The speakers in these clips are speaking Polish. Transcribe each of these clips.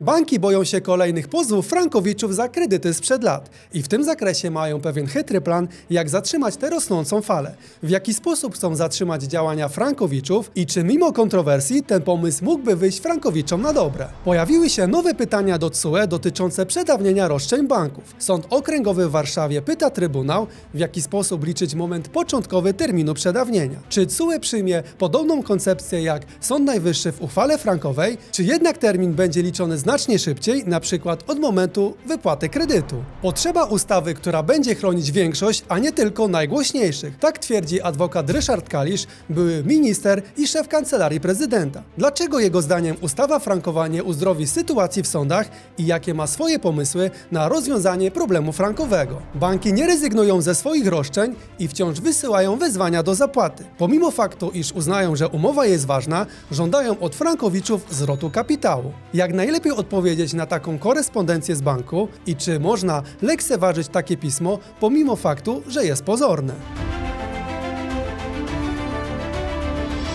Banki boją się kolejnych pozwów frankowiczów za kredyty sprzed lat i w tym zakresie mają pewien chytry plan, jak zatrzymać tę rosnącą falę. W jaki sposób chcą zatrzymać działania frankowiczów i czy mimo kontrowersji ten pomysł mógłby wyjść frankowiczom na dobre. Pojawiły się nowe pytania do TSUE dotyczące przedawnienia roszczeń banków. Sąd Okręgowy w Warszawie pyta Trybunał, w jaki sposób liczyć moment początkowy terminu przedawnienia. Czy TSUE przyjmie podobną koncepcję jak Sąd Najwyższy w uchwale frankowej, czy jednak termin będzie liczony znacznie szybciej, na przykład od momentu wypłaty kredytu. Potrzeba ustawy, która będzie chronić większość, a nie tylko najgłośniejszych. Tak twierdzi adwokat Ryszard Kalisz, były minister i szef kancelarii prezydenta. Dlaczego jego zdaniem ustawa frankowa nie uzdrowi sytuacji w sądach i jakie ma swoje pomysły na rozwiązanie problemu frankowego? Banki nie rezygnują ze swoich roszczeń i wciąż wysyłają wezwania do zapłaty. Pomimo faktu, iż uznają, że umowa jest ważna, żądają od frankowiczów zwrotu kapitału. Jak najlepiej odpowiedzieć na taką korespondencję z banku i czy można lekceważyć takie pismo pomimo faktu, że jest pozorne?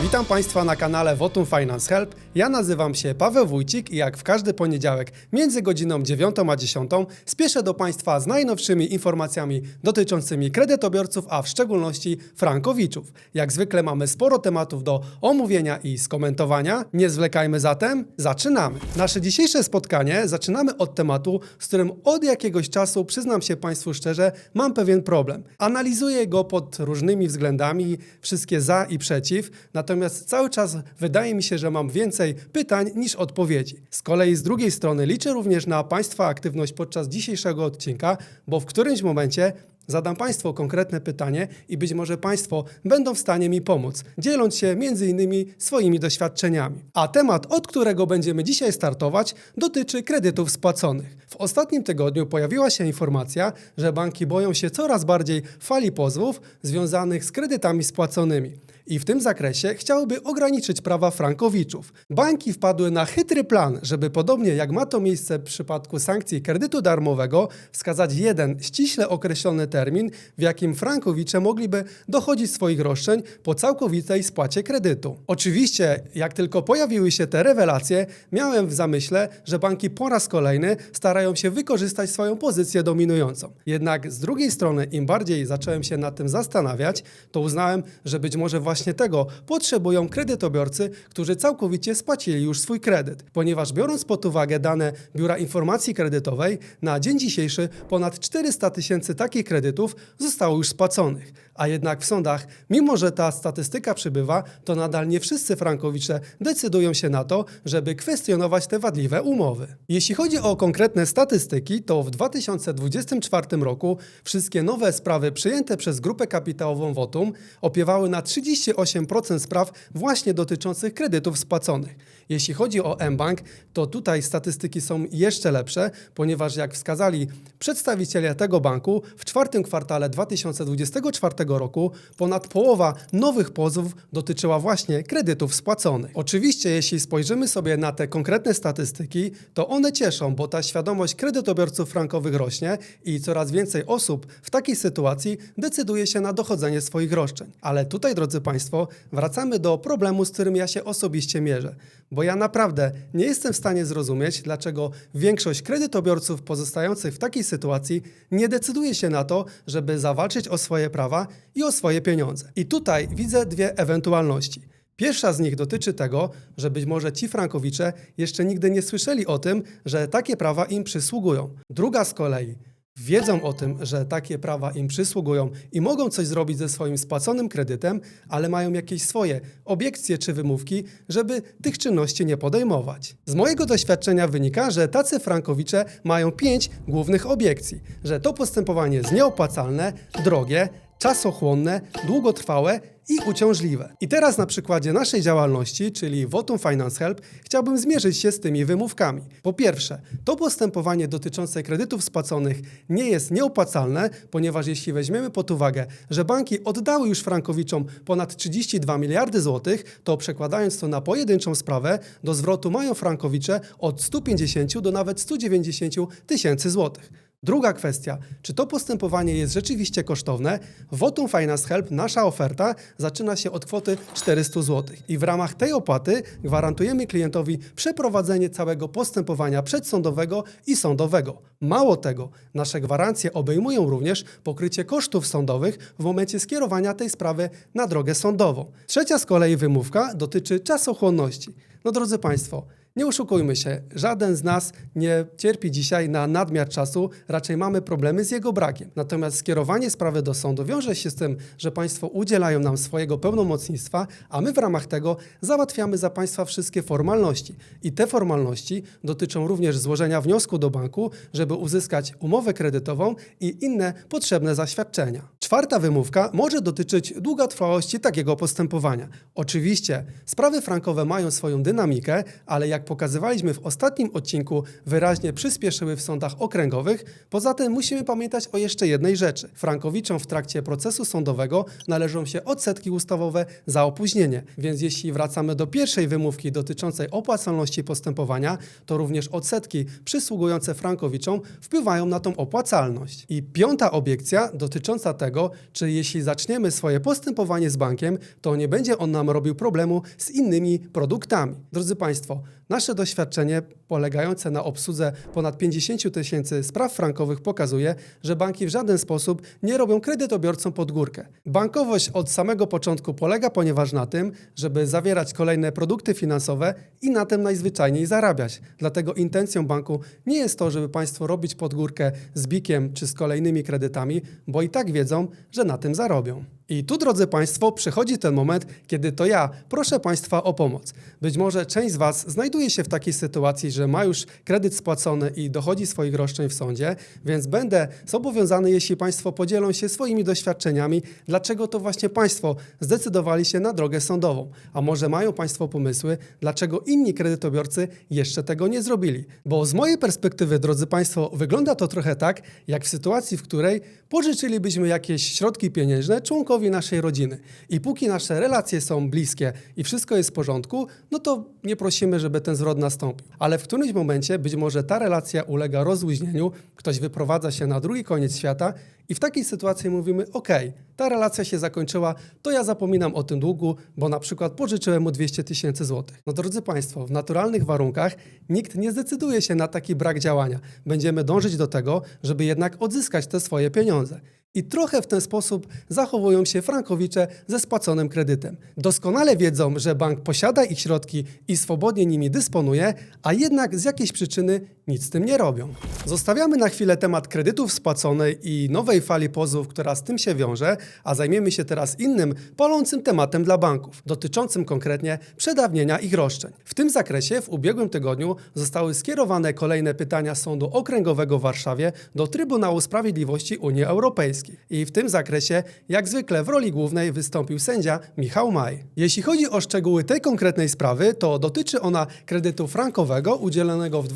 Witam Państwa na kanale Votum Finance Help. Ja nazywam się Paweł Wójcik i jak w każdy poniedziałek między godziną 9 a 10 spieszę do Państwa z najnowszymi informacjami dotyczącymi kredytobiorców, a w szczególności frankowiczów. Jak zwykle mamy sporo tematów do omówienia i skomentowania. Nie zwlekajmy zatem, zaczynamy. Nasze dzisiejsze spotkanie zaczynamy od tematu, z którym od jakiegoś czasu, przyznam się Państwu szczerze, mam pewien problem. Analizuję go pod różnymi względami, wszystkie za i przeciw, natomiast cały czas wydaje mi się, że mam więcej pytań niż odpowiedzi. Z kolei z drugiej strony liczę również na Państwa aktywność podczas dzisiejszego odcinka, bo w którymś momencie zadam Państwu konkretne pytanie i być może Państwo będą w stanie mi pomóc, dzieląc się innymi swoimi doświadczeniami. A temat, od którego będziemy dzisiaj startować, dotyczy kredytów spłaconych. W ostatnim tygodniu pojawiła się informacja, że banki boją się coraz bardziej fali pozwów związanych z kredytami spłaconymi. I w tym zakresie chciałyby ograniczyć prawa frankowiczów. Banki wpadły na chytry plan, żeby podobnie jak ma to miejsce w przypadku sankcji kredytu darmowego, wskazać jeden ściśle określony termin, w jakim frankowicze mogliby dochodzić swoich roszczeń po całkowitej spłacie kredytu. Oczywiście, jak tylko pojawiły się te rewelacje, miałem w zamyśle, że banki po raz kolejny starają się wykorzystać swoją pozycję dominującą. Jednak z drugiej strony, im bardziej zacząłem się nad tym zastanawiać, to uznałem, że być może właśnie tego potrzebują kredytobiorcy, którzy całkowicie spłacili już swój kredyt. Ponieważ biorąc pod uwagę dane Biura Informacji Kredytowej, na dzień dzisiejszy ponad 400 tysięcy takich kredytów zostało już spłaconych. A jednak w sądach, mimo że ta statystyka przybywa, to nadal nie wszyscy frankowicze decydują się na to, żeby kwestionować te wadliwe umowy. Jeśli chodzi o konkretne statystyki, to w 2024 roku wszystkie nowe sprawy przyjęte przez grupę kapitałową Votum opiewały na 38% spraw właśnie dotyczących kredytów spłaconych. Jeśli chodzi o mBank, to tutaj statystyki są jeszcze lepsze, ponieważ jak wskazali przedstawiciele tego banku, w czwartym kwartale 2024 roku ponad połowa nowych pozwów dotyczyła właśnie kredytów spłaconych. Oczywiście, jeśli spojrzymy sobie na te konkretne statystyki, to one cieszą, bo ta świadomość kredytobiorców frankowych rośnie i coraz więcej osób w takiej sytuacji decyduje się na dochodzenie swoich roszczeń. Ale tutaj, drodzy Państwo, wracamy do problemu, z którym ja się osobiście mierzę. Bo ja naprawdę nie jestem w stanie zrozumieć, dlaczego większość kredytobiorców pozostających w takiej sytuacji nie decyduje się na to, żeby zawalczyć o swoje prawa i o swoje pieniądze. I tutaj widzę dwie ewentualności. Pierwsza z nich dotyczy tego, że być może ci frankowicze jeszcze nigdy nie słyszeli o tym, że takie prawa im przysługują. Druga z kolei wiedzą o tym, że takie prawa im przysługują i mogą coś zrobić ze swoim spłaconym kredytem, ale mają jakieś swoje obiekcje czy wymówki, żeby tych czynności nie podejmować. Z mojego doświadczenia wynika, że tacy frankowicze mają pięć głównych obiekcji, że to postępowanie jest nieopłacalne, drogie, czasochłonne, długotrwałe i uciążliwe. I teraz na przykładzie naszej działalności, czyli Votum Finance Help, chciałbym zmierzyć się z tymi wymówkami. Po pierwsze, to postępowanie dotyczące kredytów spłaconych nie jest nieopłacalne, ponieważ jeśli weźmiemy pod uwagę, że banki oddały już frankowiczom ponad 32 miliardy złotych, to przekładając to na pojedynczą sprawę, do zwrotu mają frankowicze od 150 do nawet 190 tysięcy złotych. Druga kwestia, czy to postępowanie jest rzeczywiście kosztowne? Votum Finance Help nasza oferta zaczyna się od kwoty 400 zł i w ramach tej opłaty gwarantujemy klientowi przeprowadzenie całego postępowania przedsądowego i sądowego. Mało tego, nasze gwarancje obejmują również pokrycie kosztów sądowych w momencie skierowania tej sprawy na drogę sądową. Trzecia z kolei wymówka dotyczy czasochłonności. No drodzy Państwo, nie oszukujmy się, żaden z nas nie cierpi dzisiaj na nadmiar czasu, raczej mamy problemy z jego brakiem. Natomiast skierowanie sprawy do sądu wiąże się z tym, że Państwo udzielają nam swojego pełnomocnictwa, a my w ramach tego załatwiamy za Państwa wszystkie formalności. I te formalności dotyczą również złożenia wniosku do banku, żeby uzyskać umowę kredytową i inne potrzebne zaświadczenia. Czwarta wymówka może dotyczyć długotrwałości takiego postępowania. Oczywiście sprawy frankowe mają swoją dynamikę, ale jak pokazywaliśmy w ostatnim odcinku, wyraźnie przyspieszyły w sądach okręgowych. Poza tym musimy pamiętać o jeszcze jednej rzeczy. Frankowiczom w trakcie procesu sądowego należą się odsetki ustawowe za opóźnienie, więc jeśli wracamy do pierwszej wymówki dotyczącej opłacalności postępowania, to również odsetki przysługujące frankowiczom wpływają na tą opłacalność. I piąta obiekcja dotycząca tego, czy jeśli zaczniemy swoje postępowanie z bankiem, to nie będzie on nam robił problemu z innymi produktami. Drodzy Państwo, nasze doświadczenie polegające na obsłudze ponad 50 tysięcy spraw frankowych pokazuje, że banki w żaden sposób nie robią kredytobiorcom pod górkę. Bankowość od samego początku polega ponieważ na tym, żeby zawierać kolejne produkty finansowe i na tym najzwyczajniej zarabiać. Dlatego intencją banku nie jest to, żeby Państwo robić pod górkę z bikiem czy z kolejnymi kredytami, bo i tak wiedzą, że na tym zarobią. I tu, drodzy Państwo, przychodzi ten moment, kiedy to ja proszę Państwa o pomoc. Być może część z Was znajduje się w takiej sytuacji, że ma już kredyt spłacony i dochodzi swoich roszczeń w sądzie, więc będę zobowiązany, jeśli Państwo podzielą się swoimi doświadczeniami, dlaczego to właśnie Państwo zdecydowali się na drogę sądową. A może mają Państwo pomysły, dlaczego inni kredytobiorcy jeszcze tego nie zrobili. Bo z mojej perspektywy, drodzy Państwo, wygląda to trochę tak, jak w sytuacji, w której pożyczylibyśmy jakieś środki pieniężne członkowi naszej rodziny. I póki nasze relacje są bliskie i wszystko jest w porządku, no to nie prosimy, żeby ten zwrot nastąpił. Ale w którymś momencie być może ta relacja ulega rozluźnieniu, ktoś wyprowadza się na drugi koniec świata i w takiej sytuacji mówimy: OK, ta relacja się zakończyła, to ja zapominam o tym długu, bo na przykład pożyczyłem mu 200 tysięcy złotych. No drodzy Państwo, w naturalnych warunkach nikt nie zdecyduje się na taki brak działania. Będziemy dążyć do tego, żeby jednak odzyskać te swoje pieniądze. I trochę w ten sposób zachowują się frankowicze ze spłaconym kredytem. Doskonale wiedzą, że bank posiada ich środki i swobodnie nimi dysponuje, a jednak z jakiejś przyczyny nic z tym nie robią. Zostawiamy na chwilę temat kredytów spłaconej i nowej fali pozwów, która z tym się wiąże, a zajmiemy się teraz innym, palącym tematem dla banków, dotyczącym konkretnie przedawnienia ich roszczeń. W tym zakresie w ubiegłym tygodniu zostały skierowane kolejne pytania Sądu Okręgowego w Warszawie do Trybunału Sprawiedliwości Unii Europejskiej. I w tym zakresie, jak zwykle w roli głównej wystąpił sędzia Michał Maj. Jeśli chodzi o szczegóły tej konkretnej sprawy, to dotyczy ona kredytu frankowego udzielonego w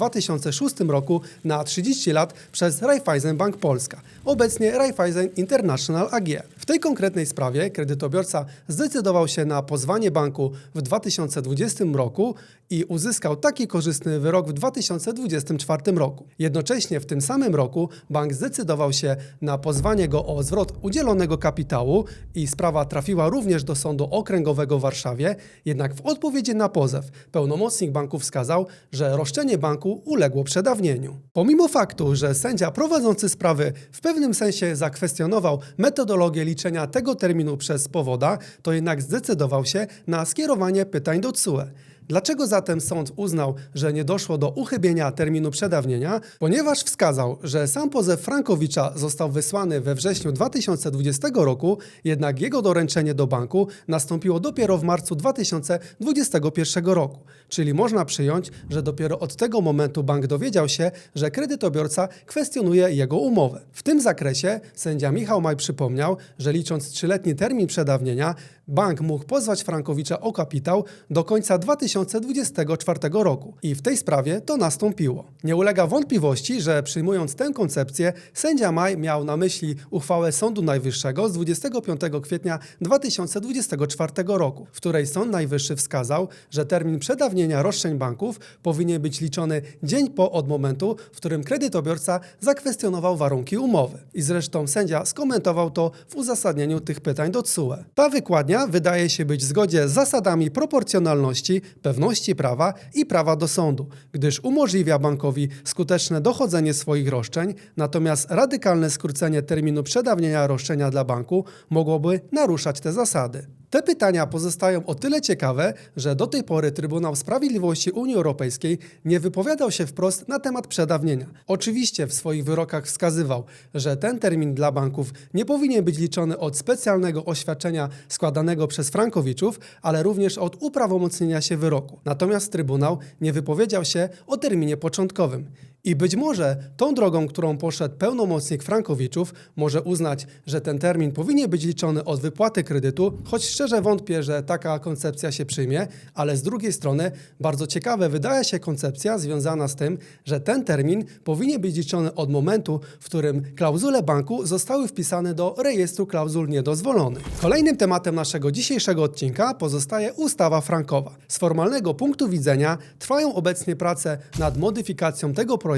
2006 roku na 30 lat przez Raiffeisen Bank Polska, obecnie Raiffeisen International AG. W tej konkretnej sprawie kredytobiorca zdecydował się na pozwanie banku w 2020 roku i uzyskał taki korzystny wyrok w 2024 roku. Jednocześnie w tym samym roku bank zdecydował się na pozwanie go o zwrot udzielonego kapitału i sprawa trafiła również do Sądu Okręgowego w Warszawie, jednak w odpowiedzi na pozew pełnomocnik banku wskazał, że roszczenie banku uległo przedawnieniu. Pomimo faktu, że sędzia prowadzący sprawy w pewnym sensie zakwestionował metodologię liczenia tego terminu przez powoda, to jednak zdecydował się na skierowanie pytań do CUE. Dlaczego zatem sąd uznał, że nie doszło do uchybienia terminu przedawnienia? Ponieważ wskazał, że sam pozew Frankowicza został wysłany we wrześniu 2020 roku, jednak jego doręczenie do banku nastąpiło dopiero w marcu 2021 roku. Czyli można przyjąć, że dopiero od tego momentu bank dowiedział się, że kredytobiorca kwestionuje jego umowę. W tym zakresie sędzia Michał Maj przypomniał, że licząc trzyletni termin przedawnienia, bank mógł pozwać Frankowicza o kapitał do końca 2024 roku. I w tej sprawie to nastąpiło. Nie ulega wątpliwości, że przyjmując tę koncepcję, sędzia Maj miał na myśli uchwałę Sądu Najwyższego z 25 kwietnia 2024 roku, w której Sąd Najwyższy wskazał, że termin przedawnienia roszczeń banków powinien być liczony dzień po od momentu, w którym kredytobiorca zakwestionował warunki umowy. I zresztą sędzia skomentował to w uzasadnieniu tych pytań do TSUE. Ta wykładnia wydaje się być w zgodzie z zasadami proporcjonalności, pewności prawa i prawa do sądu, gdyż umożliwia bankowi skuteczne dochodzenie swoich roszczeń, natomiast radykalne skrócenie terminu przedawnienia roszczenia dla banku mogłoby naruszać te zasady. Te pytania pozostają o tyle ciekawe, że do tej pory Trybunał Sprawiedliwości Unii Europejskiej nie wypowiadał się wprost na temat przedawnienia. Oczywiście w swoich wyrokach wskazywał, że ten termin dla banków nie powinien być liczony od specjalnego oświadczenia składanego przez frankowiczów, ale również od uprawomocnienia się wyroku. Natomiast Trybunał nie wypowiedział się o terminie początkowym. I być może tą drogą, którą poszedł pełnomocnik Frankowiczów, może uznać, że ten termin powinien być liczony od wypłaty kredytu, choć szczerze wątpię, że taka koncepcja się przyjmie, ale z drugiej strony bardzo ciekawe wydaje się koncepcja związana z tym, że ten termin powinien być liczony od momentu, w którym klauzule banku zostały wpisane do rejestru klauzul niedozwolonych. Kolejnym tematem naszego dzisiejszego odcinka pozostaje ustawa frankowa. Z formalnego punktu widzenia trwają obecnie prace nad modyfikacją tego projektu,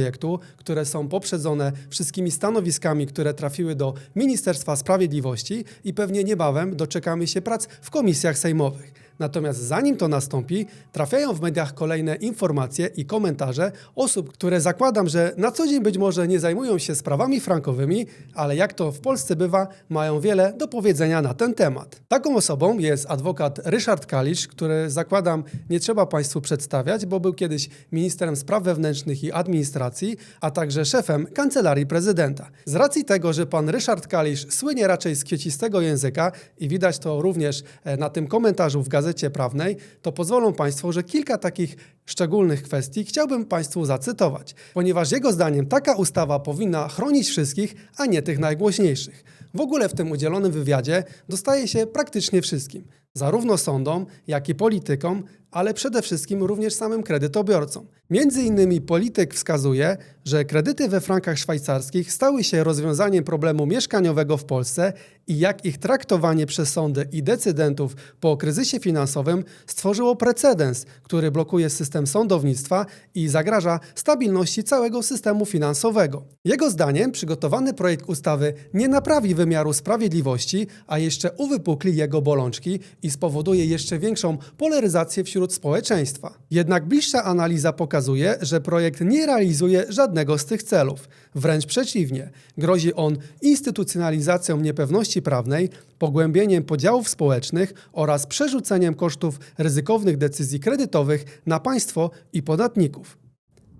które są poprzedzone wszystkimi stanowiskami, które trafiły do Ministerstwa Sprawiedliwości i pewnie niebawem doczekamy się prac w komisjach sejmowych. Natomiast zanim to nastąpi, trafiają w mediach kolejne informacje i komentarze osób, które zakładam, że na co dzień być może nie zajmują się sprawami frankowymi, ale jak to w Polsce bywa, mają wiele do powiedzenia na ten temat. Taką osobą jest adwokat Ryszard Kalisz, który zakładam nie trzeba Państwu przedstawiać, bo był kiedyś ministrem spraw wewnętrznych i administracji, a także szefem kancelarii prezydenta. Z racji tego, że pan Ryszard Kalisz słynie raczej z kwiecistego języka i widać to również e, na tym komentarzu w gazecie prawnej, to pozwolą Państwo, że kilka takich szczególnych kwestii chciałbym Państwu zacytować, ponieważ jego zdaniem taka ustawa powinna chronić wszystkich, a nie tych najgłośniejszych. W ogóle w tym udzielonym wywiadzie dostaje się praktycznie wszystkim, zarówno sądom, jak i politykom, ale przede wszystkim również samym kredytobiorcom. Między innymi polityk wskazuje, że kredyty we frankach szwajcarskich stały się rozwiązaniem problemu mieszkaniowego w Polsce i jak ich traktowanie przez sądy i decydentów po kryzysie finansowym stworzyło precedens, który blokuje system sądownictwa i zagraża stabilności całego systemu finansowego. Jego zdaniem przygotowany projekt ustawy nie naprawi wymiaru sprawiedliwości, a jeszcze uwypukli jego bolączki i spowoduje jeszcze większą polaryzację wśród społeczeństwa. Jednak bliższa analiza pokazuje, że projekt nie realizuje żadnego z tych celów. Wręcz przeciwnie, grozi on instytucjonalizacją niepewności prawnej, pogłębieniem podziałów społecznych oraz przerzuceniem kosztów ryzykownych decyzji kredytowych na państwo i podatników.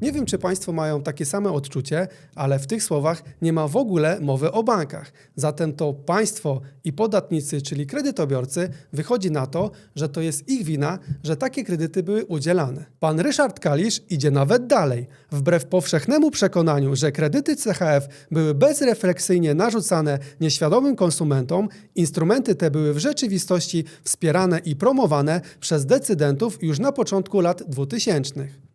Nie wiem, czy Państwo mają takie same odczucie, ale w tych słowach nie ma w ogóle mowy o bankach. Zatem to państwo i podatnicy, czyli kredytobiorcy, wychodzi na to, że to jest ich wina, że takie kredyty były udzielane. Pan Ryszard Kalisz idzie nawet dalej. Wbrew powszechnemu przekonaniu, że kredyty CHF były bezrefleksyjnie narzucane nieświadomym konsumentom, instrumenty te były w rzeczywistości wspierane i promowane przez decydentów już na początku lat 2000.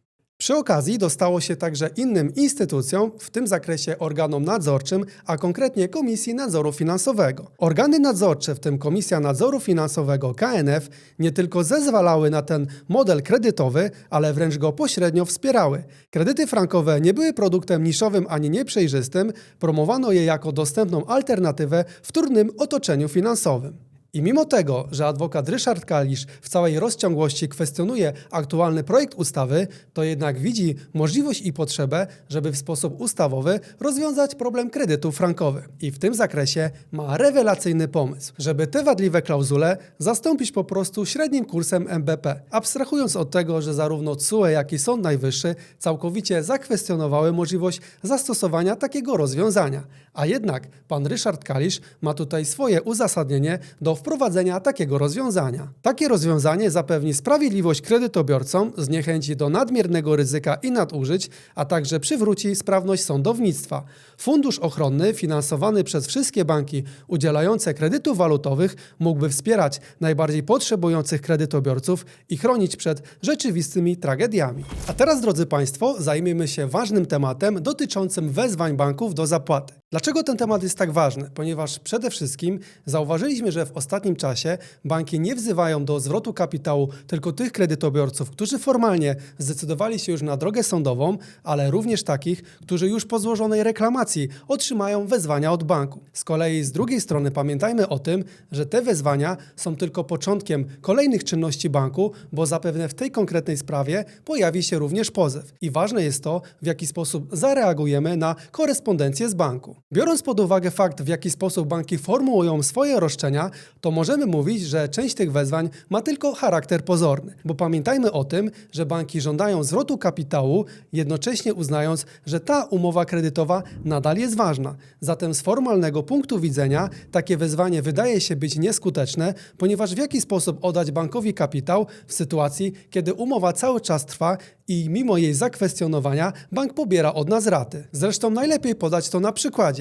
Przy okazji dostało się także innym instytucjom, w tym zakresie organom nadzorczym, a konkretnie Komisji Nadzoru Finansowego. Organy nadzorcze, w tym Komisja Nadzoru Finansowego KNF, nie tylko zezwalały na ten model kredytowy, ale wręcz go pośrednio wspierały. Kredyty frankowe nie były produktem niszowym ani nieprzejrzystym, promowano je jako dostępną alternatywę w trudnym otoczeniu finansowym. I mimo tego, że adwokat Ryszard Kalisz w całej rozciągłości kwestionuje aktualny projekt ustawy, to jednak widzi możliwość i potrzebę, żeby w sposób ustawowy rozwiązać problem kredytów frankowych. I w tym zakresie ma rewelacyjny pomysł, żeby te wadliwe klauzule zastąpić po prostu średnim kursem MBP, abstrahując od tego, że zarówno TSUE, jak i Sąd Najwyższy całkowicie zakwestionowały możliwość zastosowania takiego rozwiązania. A jednak pan Ryszard Kalisz ma tutaj swoje uzasadnienie do wprowadzenia takiego rozwiązania. Takie rozwiązanie zapewni sprawiedliwość kredytobiorcom, zniechęci do nadmiernego ryzyka i nadużyć, a także przywróci sprawność sądownictwa. Fundusz ochronny, finansowany przez wszystkie banki udzielające kredytów walutowych, mógłby wspierać najbardziej potrzebujących kredytobiorców i chronić przed rzeczywistymi tragediami. A teraz, drodzy Państwo, zajmiemy się ważnym tematem dotyczącym wezwań banków do zapłaty. Dlaczego ten temat jest tak ważny? Ponieważ przede wszystkim zauważyliśmy, że w ostatnim czasie banki nie wzywają do zwrotu kapitału tylko tych kredytobiorców, którzy formalnie zdecydowali się już na drogę sądową, ale również takich, którzy już po złożonej reklamacji otrzymają wezwania od banku. Z kolei z drugiej strony pamiętajmy o tym, że te wezwania są tylko początkiem kolejnych czynności banku, bo zapewne w tej konkretnej sprawie pojawi się również pozew. I ważne jest to, w jaki sposób zareagujemy na korespondencję z banku. Biorąc pod uwagę fakt, w jaki sposób banki formułują swoje roszczenia, to możemy mówić, że część tych wezwań ma tylko charakter pozorny. Bo pamiętajmy o tym, że banki żądają zwrotu kapitału, jednocześnie uznając, że ta umowa kredytowa nadal jest ważna. Zatem z formalnego punktu widzenia takie wezwanie wydaje się być nieskuteczne, ponieważ w jaki sposób oddać bankowi kapitał w sytuacji, kiedy umowa cały czas trwa i mimo jej zakwestionowania bank pobiera od nas raty. Zresztą najlepiej podać to na przykładzie,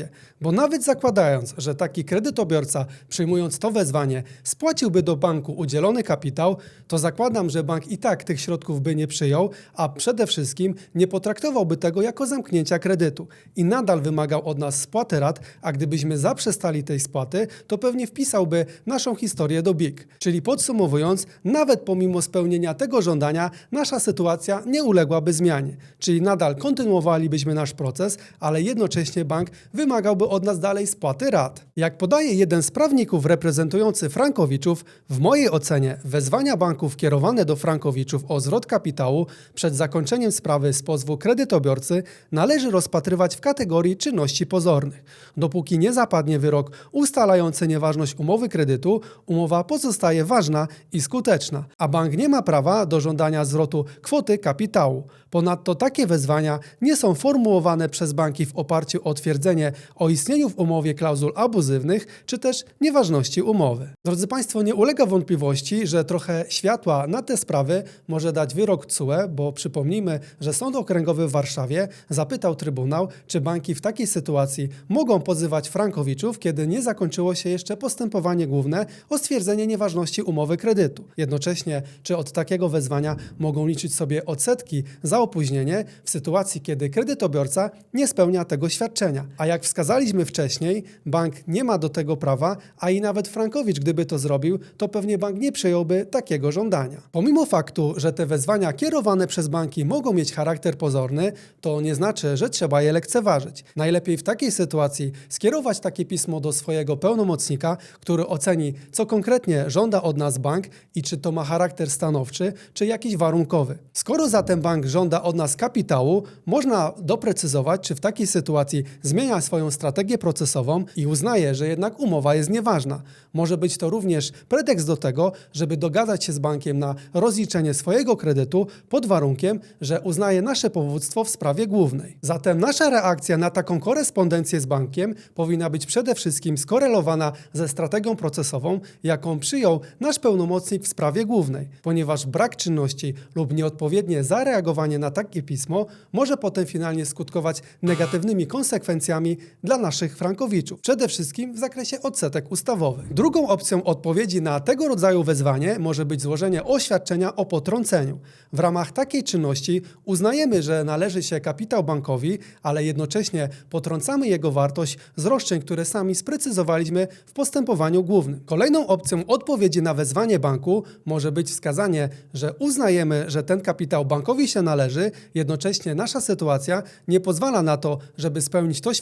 bo nawet zakładając, że taki kredytobiorca przyjmując to wezwanie spłaciłby do banku udzielony kapitał, to zakładam, że bank i tak tych środków by nie przyjął, a przede wszystkim nie potraktowałby tego jako zamknięcia kredytu i nadal wymagał od nas spłaty rat, a gdybyśmy zaprzestali tej spłaty, to pewnie wpisałby naszą historię do BIG. Czyli podsumowując, nawet pomimo spełnienia tego żądania, nasza sytuacja nie uległaby zmianie. Czyli nadal kontynuowalibyśmy nasz proces, ale jednocześnie bank wymagałby od nas dalej spłaty rat. Jak podaje jeden z prawników reprezentujący Frankowiczów, w mojej ocenie wezwania banków kierowane do Frankowiczów o zwrot kapitału przed zakończeniem sprawy z pozwu kredytobiorcy należy rozpatrywać w kategorii czynności pozornych. Dopóki nie zapadnie wyrok ustalający nieważność umowy kredytu, umowa pozostaje ważna i skuteczna, a bank nie ma prawa do żądania zwrotu kwoty kapitału. Ponadto takie wezwania nie są formułowane przez banki w oparciu o twierdzenie o istnieniu w umowie klauzul abuzywnych czy też nieważności umowy. Drodzy Państwo, nie ulega wątpliwości, że trochę światła na te sprawy może dać wyrok CUE, bo przypomnijmy, że Sąd Okręgowy w Warszawie zapytał Trybunał, czy banki w takiej sytuacji mogą pozywać Frankowiczów, kiedy nie zakończyło się jeszcze postępowanie główne o stwierdzenie nieważności umowy kredytu. Jednocześnie, czy od takiego wezwania mogą liczyć sobie odsetki za opóźnienie w sytuacji, kiedy kredytobiorca nie spełnia tego świadczenia. A jak wskazaliśmy wcześniej, bank nie ma do tego prawa, a i nawet Frankowicz, gdyby to zrobił, to pewnie bank nie przyjąłby takiego żądania. Pomimo faktu, że te wezwania kierowane przez banki mogą mieć charakter pozorny, to nie znaczy, że trzeba je lekceważyć. Najlepiej w takiej sytuacji skierować takie pismo do swojego pełnomocnika, który oceni, co konkretnie żąda od nas bank i czy to ma charakter stanowczy, czy jakiś warunkowy. Skoro zatem bank żąda od nas kapitału, można doprecyzować, czy w takiej sytuacji zmienia swoją strategię procesową i uznaje, że jednak umowa jest nieważna. Może być to również pretekst do tego, żeby dogadać się z bankiem na rozliczenie swojego kredytu pod warunkiem, że uznaje nasze powództwo w sprawie głównej. Zatem nasza reakcja na taką korespondencję z bankiem powinna być przede wszystkim skorelowana ze strategią procesową, jaką przyjął nasz pełnomocnik w sprawie głównej, ponieważ brak czynności lub nieodpowiednie zareagowanie na takie pismo może potem finalnie skutkować negatywnymi konsekwencjami dla naszych frankowiczów, przede wszystkim w zakresie odsetek ustawowych. Drugą opcją odpowiedzi na tego rodzaju wezwanie może być złożenie oświadczenia o potrąceniu. W ramach takiej czynności uznajemy, że należy się kapitał bankowi, ale jednocześnie potrącamy jego wartość z roszczeń, które sami sprecyzowaliśmy w postępowaniu głównym. Kolejną opcją odpowiedzi na wezwanie banku może być wskazanie, że uznajemy, że ten kapitał bankowi się należy, jednocześnie nasza sytuacja nie pozwala na to, żeby spełnić to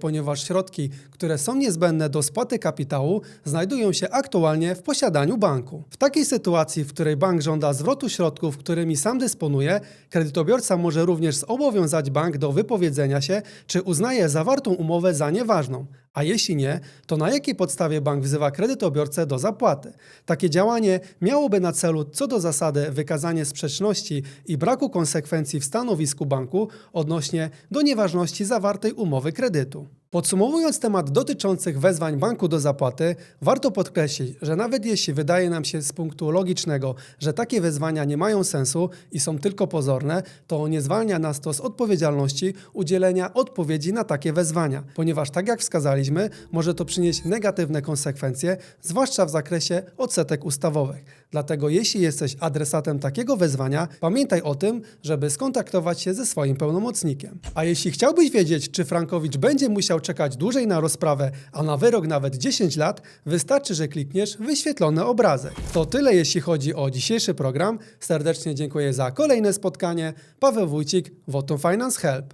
ponieważ środki, które są niezbędne do spłaty kapitału, znajdują się aktualnie w posiadaniu banku. W takiej sytuacji, w której bank żąda zwrotu środków, którymi sam dysponuje, kredytobiorca może również zobowiązać bank do wypowiedzenia się, czy uznaje zawartą umowę za nieważną. A jeśli nie, to na jakiej podstawie bank wzywa kredytobiorcę do zapłaty? Takie działanie miałoby na celu co do zasady wykazanie sprzeczności i braku konsekwencji w stanowisku banku odnośnie do nieważności zawartej umowy kredytu. Podsumowując temat dotyczących wezwań banku do zapłaty, warto podkreślić, że nawet jeśli wydaje nam się z punktu logicznego, że takie wezwania nie mają sensu i są tylko pozorne, to nie zwalnia nas to z odpowiedzialności udzielenia odpowiedzi na takie wezwania, ponieważ tak jak wskazaliśmy, może to przynieść negatywne konsekwencje, zwłaszcza w zakresie odsetek ustawowych. Dlatego jeśli jesteś adresatem takiego wezwania, pamiętaj o tym, żeby skontaktować się ze swoim pełnomocnikiem. A jeśli chciałbyś wiedzieć, czy Frankowicz będzie musiał czekać dłużej na rozprawę, a na wyrok nawet 10 lat, wystarczy, że klikniesz wyświetlony obrazek. To tyle jeśli chodzi o dzisiejszy program. Serdecznie dziękuję za kolejne spotkanie. Paweł Wójcik, Votum Finance Help.